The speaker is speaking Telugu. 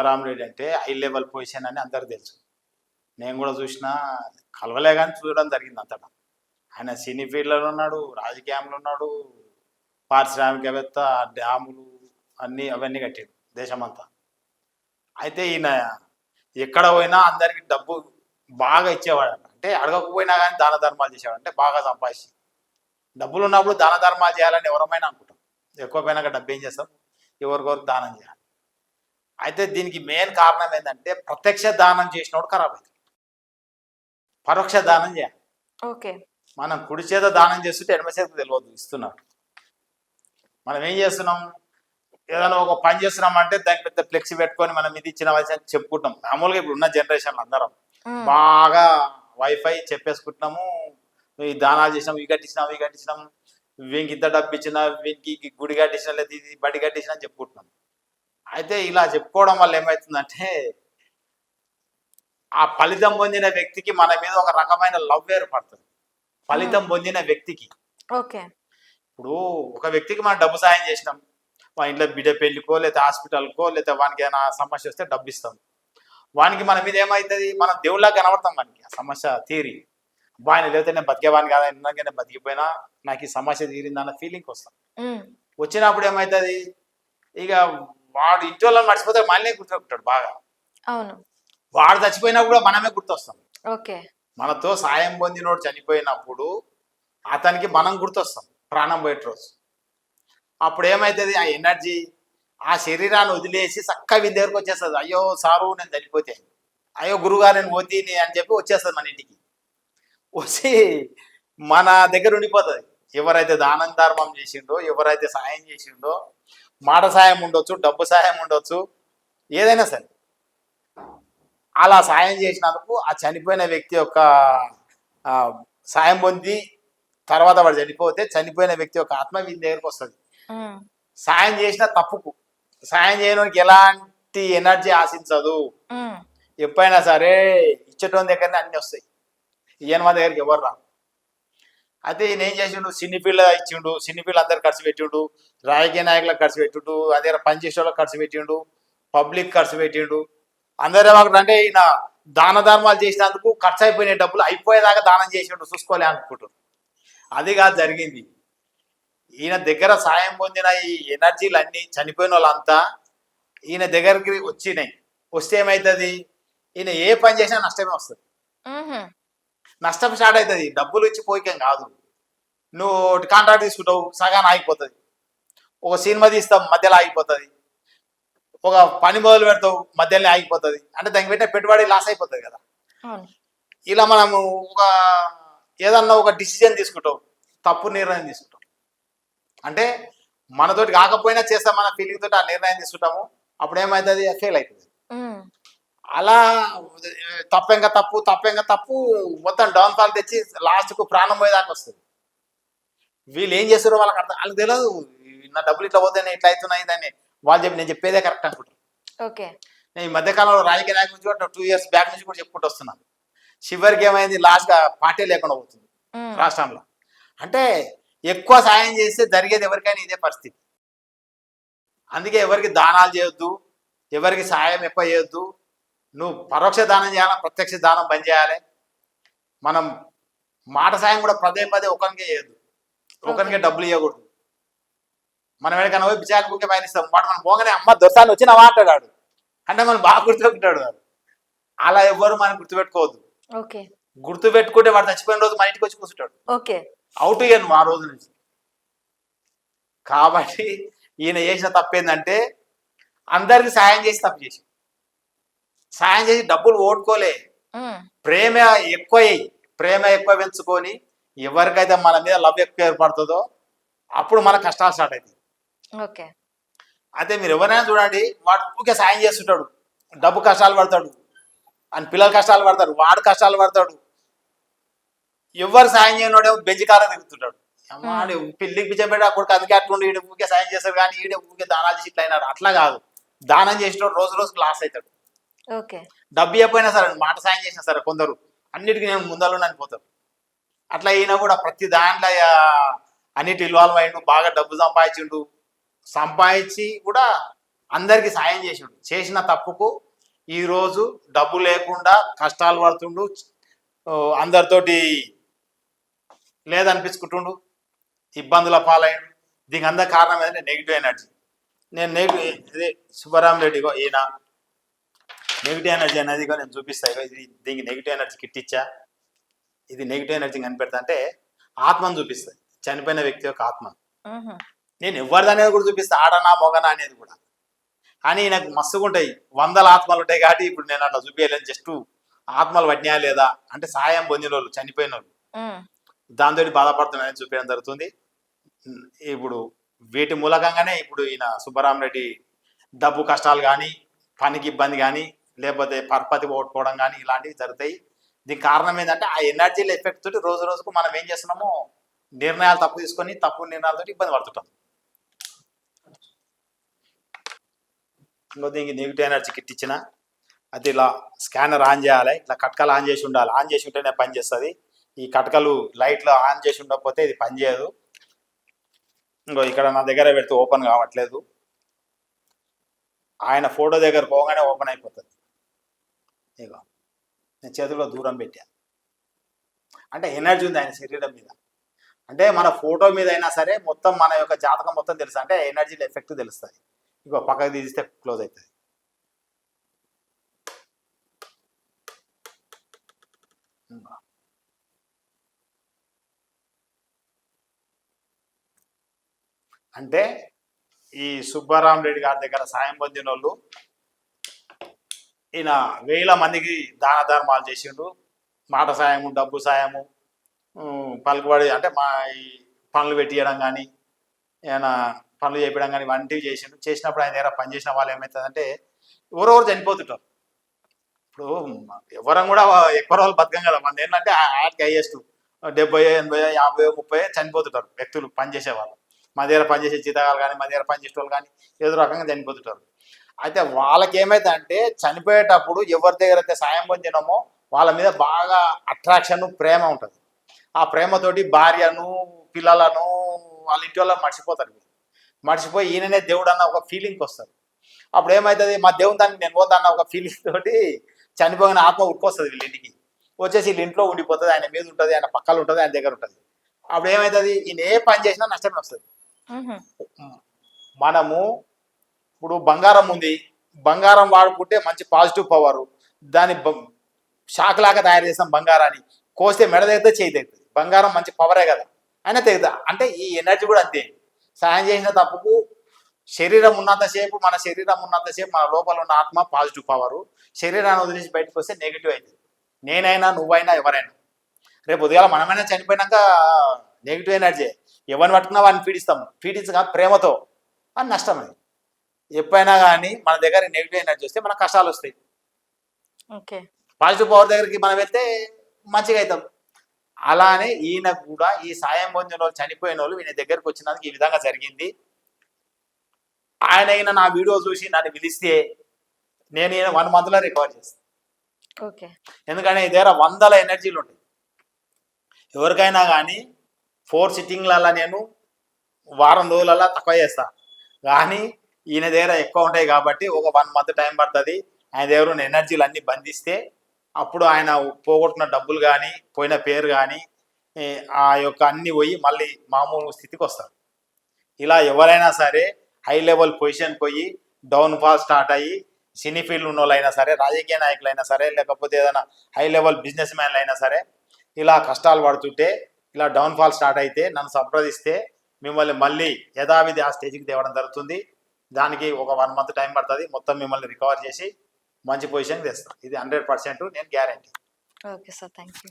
శివరామరెడ్డి అంటే హై లెవెల్ పొజిషన్ అని అందరు తెలుసు. నేను కూడా చూసిన కలవలే కానీ చూడడం జరిగింది అంతటా. ఆయన సినీ ఫీల్డ్లో ఉన్నాడు రాజకీయంలో ఉన్నాడు పారిశ్రామికవేత్త డ్యాములు అన్నీ అవన్నీ కట్టాడు దేశమంతా. అయితే ఈయన ఎక్కడ పోయినా అందరికి డబ్బు బాగా ఇచ్చేవాడు అంటే అడగకపోయినా కానీ దాన ధర్మాలు చేసేవాడు అంటే బాగా సంపాదించి. డబ్బులు ఉన్నప్పుడు దాన ధర్మాలు చేయాలని ఎవరమైనా అనుకుంటాం ఎక్కువ పోయినాక డబ్బు ఏం చేస్తాం? ఎవరికొరకు దానం చేయాలి. అయితే దీనికి మెయిన్ కారణం ఏంటంటే ప్రత్యక్ష దానం చేసినోడు ఖరాబ్ అవుతుంది పరోక్ష దానం చేయాలి. ఓకే. మనం కుడి చేత దానం చేస్తుంటే ఎడమ చేత తెలియదు ఇస్తున్నాడు. మనం ఏం చేస్తున్నాం? ఏదైనా ఒక పని చేస్తున్నాం అంటే దానికి పెద్ద ఫ్లెక్సీ పెట్టుకొని మనం ఇది ఇచ్చిన వయసు చెప్పుకుంటాం మామూలుగా ఇప్పుడు ఉన్న జనరేషన్లో అందరం బాగా వైఫై చెప్పేసుకుంటున్నాము. ఈ దానాలు చేసినాం ఇవి కట్టించినాం ఇవి కట్టించినాం. వీనికి ఇంత డబ్బు ఇచ్చిన వీనికి గుడి కట్టించిన లేదా ఇది బడి కట్టించిన అని చెప్పుకుంటున్నాం. అయితే ఇలా చెప్పుకోవడం వల్ల ఏమవుతుందంటే ఆ ఫలితం పొందిన వ్యక్తికి మన మీద ఒక రకమైన లవ్ ఏర్పడుతుంది. ఫలితం పొందిన వ్యక్తికి. ఓకే. ఇప్పుడు ఒక వ్యక్తికి మనం డబ్బు సాయం చేసినాం. మా ఇంట్లో బిడ్డ పెళ్ళికో లేదా హాస్పిటల్కో లేదా వానికి ఏమైనా సమస్య వస్తే డబ్బు ఇస్తాం వానికి మన మీద ఏమవుతుంది మనం దేవుళ్ళ కనబడతాం వానికి. ఆ సమస్య తీరి. ఆయన లేకపోతే నేను బతికేవాడిని కాదా. నేను బతికిపోయినా నాకు ఈ సమస్య తీరింది అన్న ఫీలింగ్ వస్తాం. వచ్చినప్పుడు ఏమవుతుంది ఇక వాడు ఇంటి వాళ్ళని మర్చిపోతే మనల్ని గుర్తుపెట్టాడు బాగా. అవును. వాడు చచ్చిపోయినా కూడా మనమే గుర్తొస్తాం. ఓకే. మనతో సాయం పొందినోడు చనిపోయినప్పుడు అతనికి మనం గుర్తొస్తాం ప్రాణం పోయేట రోజు. అప్పుడు ఏమవుతుంది ఆ ఎనర్జీ ఆ శరీరాన్ని వదిలేసి చక్కగా వీని దగ్గరకు వచ్చేస్తుంది. అయ్యో సారు నేను చనిపోతే. అయ్యో గురుగారు నేను పోతే అని చెప్పి వచ్చేస్తుంది మన ఇంటికి. వచ్చి మన దగ్గర ఉండిపోతుంది. ఎవరైతే దానం ధర్మం చేసిండో ఎవరైతే సాయం చేసిండో మాట సాయం ఉండొచ్చు డబ్బు సాయం ఉండొచ్చు ఏదైనా సరే. అలా సాయం చేసినందుకు ఆ చనిపోయిన వ్యక్తి యొక్క సాయం పొంది తర్వాత వాడు చనిపోతే చనిపోయిన వ్యక్తి యొక్క ఆత్మ వీని దగ్గరకు వస్తుంది. సాయం చేసిన తప్పుకు సాయం చేయడానికి ఎలాంటి ఎనర్జీ ఆశించదు. ఎప్పుడైనా సరే ఇచ్చేటోని దగ్గరనే అన్ని వస్తాయి. ఈయన మా దగ్గరికి ఎవరు రా అయితే ఈయన ఏం చేసిండు? సినీ పిల్ల ఇచ్చిండు. సినీ పిల్ల అందరు ఖర్చు పెట్టిండు. రాజకీయ నాయకులకు ఖర్చు పెట్టిండు. అదే పనిచేసే వాళ్ళకి ఖర్చు పెట్టిండు. పబ్లిక్ ఖర్చు పెట్టిండు. అందరూ ఏమంటారు అంటే ఈయన దాన ధర్మాలు చేసినందుకు ఖర్చు అయిపోయిన డబ్బులు అయిపోయేదాకా దానం చేసిండు. చూసుకోలే అనుకుంటారు అది కాదు జరిగింది. ఈయన దగ్గర సాయం పొందిన ఈ ఎనర్జీలు అన్నీ చనిపోయిన వాళ్ళంతా ఈయన దగ్గరికి వచ్చినాయి. వస్తే ఏమవుతుంది ఈయన ఏ పని చేసినా నష్టమే వస్తుంది. నష్టం స్టార్ట్ అవుతుంది. డబ్బులు ఇచ్చి పోయికేం కాదు. నువ్వు కాంట్రాక్ట్ తీసుకుంటావు సగాన్ని ఆగిపోతుంది. ఒక సినిమా తీస్తావు మధ్యలో ఆగిపోతుంది. ఒక పని మొదలు పెడతావు మధ్యలో ఆగిపోతుంది. అంటే దానికి పెట్టే పెట్టుబడి లాస్ అయిపోతుంది కదా. ఇలా మనము ఒక ఏదన్నా ఒక డిసిజన్ తీసుకుంటాం తప్పు నిర్ణయం తీసుకుంటాం అంటే మనతోటి కాకపోయినా చేస్తామన్న ఫీలింగ్ తోటి ఆ నిర్ణయం తీసుకుంటాము. అప్పుడు ఏమవుతుంది? ఫెయిల్ అవుతుంది. అలా తప్పెంక తప్పు తప్పెంక తప్పు మొత్తం డౌన్ ఫాల్ తెచ్చి లాస్ట్కు ప్రాణం పోయేదాకా వస్తుంది. వీళ్ళు ఏం చేస్తారో వాళ్ళకి అర్థం వాళ్ళకి తెలియదు నా డబ్బులు ఇట్లా పోతే ఇట్లా అవుతున్నాయి దాన్ని వాళ్ళు చెప్పి నేను చెప్పేదే కరెక్ట్ అనుకుంటారు. ఓకే. నేను ఈ మధ్యకాలంలో రాజకీయ నాయకుల నుంచి కూడా టూ ఇయర్స్ బ్యాక్ నుంచి కూడా చెప్పుకుంటూ వస్తున్నాను చివరికి ఏమైంది? లాస్ట్గా పార్టీ లేకుండా పోతుంది రాష్ట్రంలో. అంటే ఎక్కువ సాయం చేస్తే జరిగేది ఎవరికైనా ఇదే పరిస్థితి. అందుకే ఎవరికి దానాలు చేయొద్దు ఎవరికి సాయం ఎక్కువ చేయొద్దు నువ్వు పరోక్ష దానం చేయాలి? ప్రత్యక్ష దానం బంద్ చేయాలి? మనం మాట సాయం కూడా పదే పదే ఒకరికే చేయొద్దు. ఒకరికే డబ్బులు ఇవ్వకూడదు మనం ఎక్కడికైనా పోయి బిచాకు బుకే పయనిస్తాం వాడు మనం పోగానే అమ్మ దొరసాన్ని వచ్చి నా మాట్లాడాడు అంటే మనం బాగా గుర్తుపెట్టుకుంటాడు వాడు. అలా ఎవ్వరు మనం గుర్తుపెట్టుకోవద్దు. గుర్తు పెట్టుకుంటే వాడు చచ్చిపోయిన రోజు మన ఇంటికి వచ్చి కూర్చుంటాడు. అవుట్ అయ్యాను ఆ రోజు నుంచి. కాబట్టి ఈయన చేసిన తప్పు ఏంటంటే అందరికి సాయం చేసి తప్పు చేసి సాయం చేసి డబ్బులు ఓడుకోలే. ప్రేమ ఎక్కువ ప్రేమ ఎక్కువ పెంచుకొని ఎవరికైతే మన మీద లవ్ ఎక్కువ ఏర్పడుతుందో అప్పుడు మన కష్టాలు స్టార్ట్ అవుతాయి ఓకే. అయితే మీరు ఎవరైనా చూడండి వాడు ఊరికే సాయం చేస్తుంటాడు. డబ్బు కష్టాలు పడతాడు. అని పిల్లలు కష్టాలు పడతాడు వాడు కష్టాలు పడతాడు. ఎవరు సాయం చేయనోడేమో బెంజికాల తిరుగుతుంటాడు. అమ్మా, ఆడు పెళ్ళికి పిచ్చబెట్టి ఆ కొడుకు అందుకే అట్లుండి ఈడు ఊరికే సాయం చేస్తాడు కానీ ఈడే ఊరికే దానాలు చేసి ఇట్లా అయినాడు. అట్లా కాదు. దానం చేసిన రోజు రోజుకు లాస్ అవుతాడు. డబ్బు ఇవ్వకపోయినా సరే మాట సాయం చేసినా సరే కొందరు అన్నిటికీ నేను ముందలు అనిపోతారు. అట్లా ఈయన కూడా ప్రతి దాంట్లో అన్నిటి ఇన్వాల్వ్ అయ్యిండు బాగా డబ్బు సంపాదించిండు. సంపాదించి కూడా అందరికీ సాయం చేసిండు. చేసిన తప్పుకు ఈరోజు డబ్బు లేకుండా కష్టాలు పడుతుండు. అందరితోటి లేదనిపించుకుంటుండు. ఇబ్బందుల పాలైండు. దీనికి అందరి కారణం ఏంటంటే నెగిటివ్ ఎనర్జీ నేను నెగిటివ్ ఇదే సుబ్బరామ్ రెడ్డి ఈయన నెగిటివ్ ఎనర్జీ అనేది ఇగో నేను చూపిస్తా. ఇగో ఇది దీనికి నెగిటివ్ ఎనర్జీ కిట్ ఇచ్చా. ఇది నెగిటివ్ ఎనర్జీ కనిపెడతా అంటే ఆత్మను చూపిస్తాయి చనిపోయిన వ్యక్తి యొక్క ఆత్మ. నేను ఎవరిది అనేది కూడా చూపిస్తా. ఆడనా మొగనా అనేది కూడా. కానీ నాకు మస్తుగా ఉంటాయి. వందల ఆత్మలు ఉంటాయి కాబట్టి ఇప్పుడు నేను అట్లా చూపించలేను జస్ట్ ఆత్మలు పట్టినా లేదా? అంటే సాయం పొందిన వాళ్ళు చనిపోయిన వాళ్ళు. దాంతో బాధపడుతున్నాయని చూపించడం జరుగుతుంది. ఇప్పుడు వీటి మూలకంగానే ఇప్పుడు ఈయన సుబ్బరామరెడ్డి డబ్బు కష్టాలు కానీ పనికి ఇబ్బంది కానీ లేకపోతే పరపతి ఓట్టుకోవడం కానీ ఇలాంటివి జరుగుతాయి. దీనికి కారణం ఏంటంటే ఆ ఎనర్జీల ఎఫెక్ట్ తోటి రోజు రోజుకు మనం ఏం చేస్తున్నామో నిర్ణయాలు తప్పు తీసుకొని తప్పు నిర్ణయాలతో ఇబ్బంది పడుతుంటాం. ఇంకో దీనికి నెగిటివ్ ఎనర్జీ కిట్ ఇచ్చిన అది ఇలా స్కానర్ ఆన్ చేయాలి ఇట్లా కట్కలు ఆన్ చేసి ఉండాలి. ఆన్ చేసి ఉంటేనే పని చేస్తుంది. ఈ కట్కలు లైట్లు ఆన్ చేసి ఉండకపోతే ఇది పనిచేయదు ఇంకో ఇక్కడ నా దగ్గర పెడితే ఓపెన్ కావట్లేదు. ఆయన ఫోటో దగ్గర పోగానే ఓపెన్ అయిపోతుంది. ఇగో నేను చేతిలో దూరం పెట్టా. అంటే ఎనర్జీ ఉంది ఆయన శరీరం మీద. అంటే మన ఫోటో మీద అయినా సరే మొత్తం మన యొక్క జాతకం మొత్తం తెలుసు. అంటే ఎనర్జీ ఎఫెక్ట్ తెలుస్తుంది. ఇగో పక్కకు తీస్తే క్లోజ్ అవుతుంది. అంటే ఈ సుబ్బారాం రెడ్డి గారి దగ్గర సాయం పొందిన వాళ్ళు ఈయన వేల మందికి దాన ధర్మాలు చేసిండు. మాట సాయము డబ్బు సాయము పలుకుబడి అంటే మా ఈ పనులు పెట్టియడం కానీ ఏమైనా పనులు చేయడం కానీ వంటివి చేసిండు. చేసినప్పుడు ఆయన దగ్గర పని చేసిన వాళ్ళు ఏమవుతుందంటే ఎవరెవరు చనిపోతుంటారు. ఇప్పుడు ఎవరం కూడా ఎక్కువ రోజులు బతకం కదా. మన ఏంటంటే ఆటికి అయ్యేస్తూ డెబ్బై ఎనభై యాభై ముప్పై చనిపోతుంటారు వ్యక్తులు పనిచేసే వాళ్ళు మా దగ్గర పనిచేసే జీతగాలు కానీ మా దగ్గర పనిచేసే వాళ్ళు కానీ ఏదో రకంగా చనిపోతుంటారు. అయితే వాళ్ళకి ఏమైతే అంటే చనిపోయేటప్పుడు ఎవరి దగ్గర అయితే సాయం పొందినామో వాళ్ళ మీద బాగా అట్రాక్షన్ ప్రేమ ఉంటుంది. ఆ ప్రేమతోటి భార్యను పిల్లలను వాళ్ళ ఇంటి వాళ్ళని మర్చిపోతారు వీళ్ళు. మర్చిపోయి ఈయననే దేవుడు అన్న ఒక ఫీలింగ్కి వస్తారు. అప్పుడు ఏమవుతుంది మా దేవుని దానికి నేను పోతా అన్న ఒక ఫీలింగ్ తోటి చనిపోయిన ఆత్మ ఉట్టుకొస్తుంది వీళ్ళ ఇంటికి. వచ్చేసి వీళ్ళ ఇంట్లో ఉండిపోతుంది ఆయన మీద ఉంటుంది ఆయన పక్కన ఉంటుంది ఆయన దగ్గర ఉంటుంది. అప్పుడు ఏమవుతుంది ఈయన ఏ పని చేసినా నష్టమే వస్తుంది. మనము ఇప్పుడు బంగారం ఉంది. బంగారం వాడుకుంటే మంచి పాజిటివ్ పవర్ దాని షాక్ లాగా తయారు చేస్తాం బంగారాన్ని. కోస్తే మెడ తెగితే చేయి తెగుతుంది. బంగారం మంచి పవరే కదా. అయినా తెగుతా అంటే ఈ ఎనర్జీ కూడా అంతే. సాయం చేసిన తప్పుకు శరీరం ఉన్నంతసేపు మన శరీరం ఉన్నంతసేపు మన లోపల ఉన్న ఆత్మ పాజిటివ్ పవరు శరీరాన్ని వదిలేసి బయటకు వస్తే నెగిటివ్ అవుతుంది నేనైనా నువ్వైనా ఎవరైనా. రేపు ఉదయాల మనమైనా చనిపోయినాక నెగిటివ్ ఎనర్జీ ఎవరిని పట్టుకున్నా వాడిని పీడిస్తాము. పీడించగా ప్రేమతో. అని నష్టం అది. ఎప్పుడైనా కానీ మన దగ్గర నెగిటివ్ ఎనర్జీ వస్తే మన కష్టాలు వస్తాయి. ఓకే. పాజిటివ్ పవర్ దగ్గరికి మనం వెళ్తే మంచిగా అవుతాం అలానే ఈయన కూడా ఈ సాయం పొందిన వాళ్ళు చనిపోయిన వాళ్ళు ఈయన దగ్గరికి వచ్చినందుకు ఈ విధంగా జరిగింది. ఆయన అయిన నా వీడియో చూసి నన్ను పిలిస్తే నేను ఈయన వన్ మంత్లో రికవర్ చేస్తాను ఎందుకంటే దగ్గర వందల ఎనర్జీలు ఉంటాయి. ఎవరికైనా కానీ ఫోర్ సిట్టింగ్లలో నేను వారం రోజులలో తక్కువ చేస్తా. కానీ ఈయన దగ్గర ఎక్కువ ఉంటాయి కాబట్టి ఒక వన్ మంత్ టైం పడుతుంది. ఆయన దగ్గర ఉన్న ఎనర్జీలు అన్నీ బంధిస్తే అప్పుడు ఆయన పోగొట్టిన డబ్బులు కానీ పోయిన పేరు కానీ ఆ యొక్క అన్ని పోయి మళ్ళీ మామూలు స్థితికి వస్తారు. ఇలా ఎవరైనా సరే హై లెవెల్ పొజిషన్ పోయి డౌన్ ఫాల్ స్టార్ట్ అయ్యి సినీ ఫీల్డ్ ఉన్న వాళ్ళైనా సరే రాజకీయ నాయకులైనా సరే లేకపోతే ఏదైనా హై లెవెల్ బిజినెస్ మ్యాన్లు అయినా సరే ఇలా కష్టాలు పడుతుంటే ఇలా డౌన్ ఫాల్ స్టార్ట్ అయితే నన్ను సంప్రదిస్తే మిమ్మల్ని మళ్ళీ యథావిధి ఆ స్టేజ్కి తేవడం జరుగుతుంది. దానికి ఒక వన్ మంత్ టైం పడుతుంది. మొత్తం మిమ్మల్ని రికవర్ చేసి మంచి పొజిషన్కి తెస్తాం. ఇది హండ్రెడ్ పర్సెంట్ నేను guarantee okay sir thank you